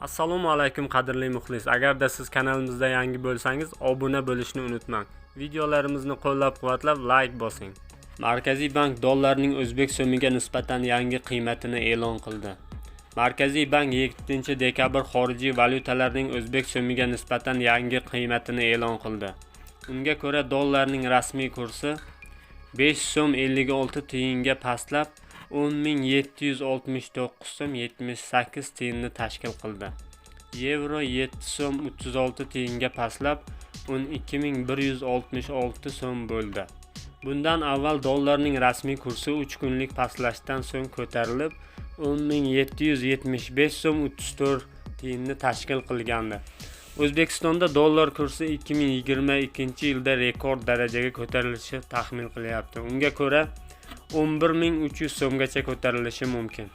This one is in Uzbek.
assalomu alaykum qadrli muxlis. Agarda siz kanalimizda yangi bo'lsangiz obuna bo'lishni unutmang. Videolarimizni qo'llab-quvvatlab layk bosing. Markaziy bank dollarning o'zbek so'miga nisbatan yangi qiymatini e'lon qildi. Markaziy bank 7 dekabr xorijiy valyutalarning o'zbek so'miga nisbatan yangi qiymatini e'lon qildi. Unga ko'ra dollarning rasmiy kursi 5 so'm 56 tiyinga pastlab 10769 so'm 78 tiyinni tashkil qildi. Yevro 7 so'm 36 tiyinga pastlab 12166 so'm bo'ldi. Bundan avval dollarning rasmiy kursi 3 kunlik pastlashdan so'ng ko'tarilib 10775 so'm 34 tiyinni tashkil qilgandi. O'zbekistonda dollar kursi 2022-yilda rekord darajaga ko'tarilishi taxmin qilyapti. Unga ko'ra 11300 so'mgacha ko'tarilishi mumkin.